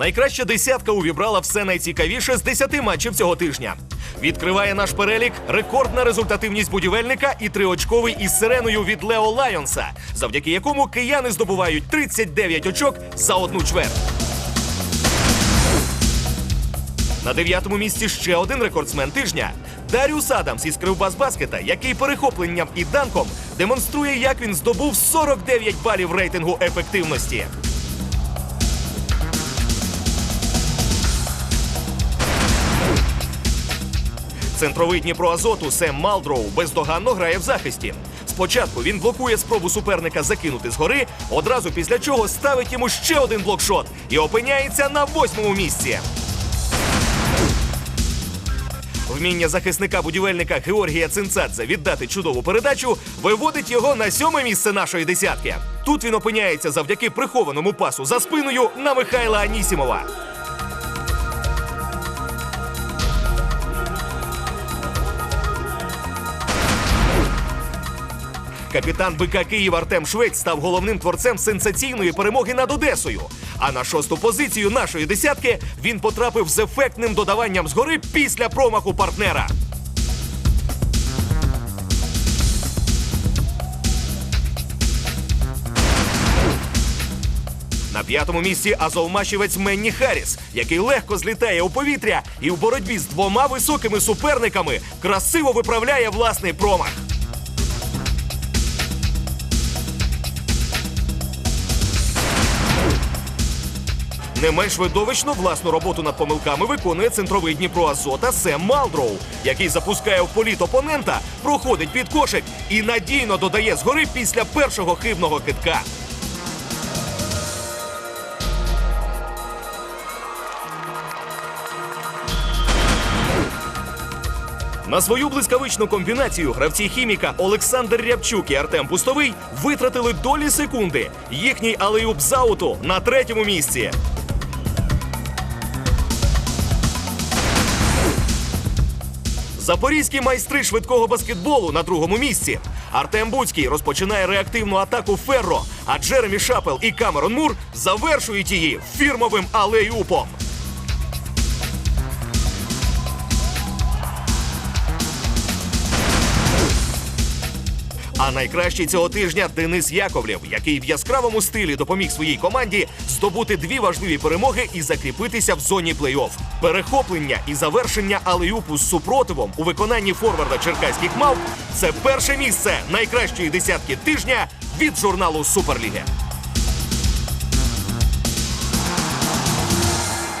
Найкраща десятка увібрала все найцікавіше з 10 матчів цього тижня. Відкриває наш перелік рекордна результативність будівельника і триочковий із сиреною від Лео Лайонса, завдяки якому кияни здобувають 39 очок за одну чверть. На дев'ятому місці ще один рекордсмен тижня. Даріус Адамс із Кривбас Баскета, який перехопленням і данком демонструє, як він здобув 49 балів рейтингу ефективності. Центровий Дніпро Азоту Сем Малдроу бездоганно грає в захисті. Спочатку він блокує спробу суперника закинути згори, одразу після чого ставить йому ще один блокшот і опиняється на восьмому місці. Вміння захисника будівельника Георгія Цинцадзе віддати чудову передачу виводить його на сьоме місце нашої десятки. Тут він опиняється завдяки прихованому пасу за спиною на Михайла Анісімова. Капітан БК Київ Артем Швець став головним творцем сенсаційної перемоги над Одесою. А на шосту позицію нашої десятки він потрапив з ефектним додаванням згори після промаху партнера. На п'ятому місці азовмачівець Менні Харріс, який легко злітає у повітря і в боротьбі з двома високими суперниками красиво виправляє власний промах. Не менш видовищно власну роботу над помилками виконує центровий Дніпро Азота Сем Малдроу, який запускає в політ опонента, проходить під кошик і надійно додає згори після першого хибного китка. На свою блискавичну комбінацію гравці хіміка Олександр Рябчук і Артем Пустовий витратили долі секунди. Їхній алеюб з ауту на третьому місці. Запорізькі майстри швидкого баскетболу на другому місці. Артем Буцький розпочинає реактивну атаку Ферро, а Джеремі Шапел і Камерон Мур завершують її фірмовим алеюпом. А найкращий цього тижня Денис Яковлєв, який в яскравому стилі допоміг своїй команді здобути дві важливі перемоги і закріпитися в зоні плей-офф. Перехоплення і завершення алеюпу з супротивом у виконанні форварда черкаських мав це перше місце найкращої десятки тижня від журналу Суперліги.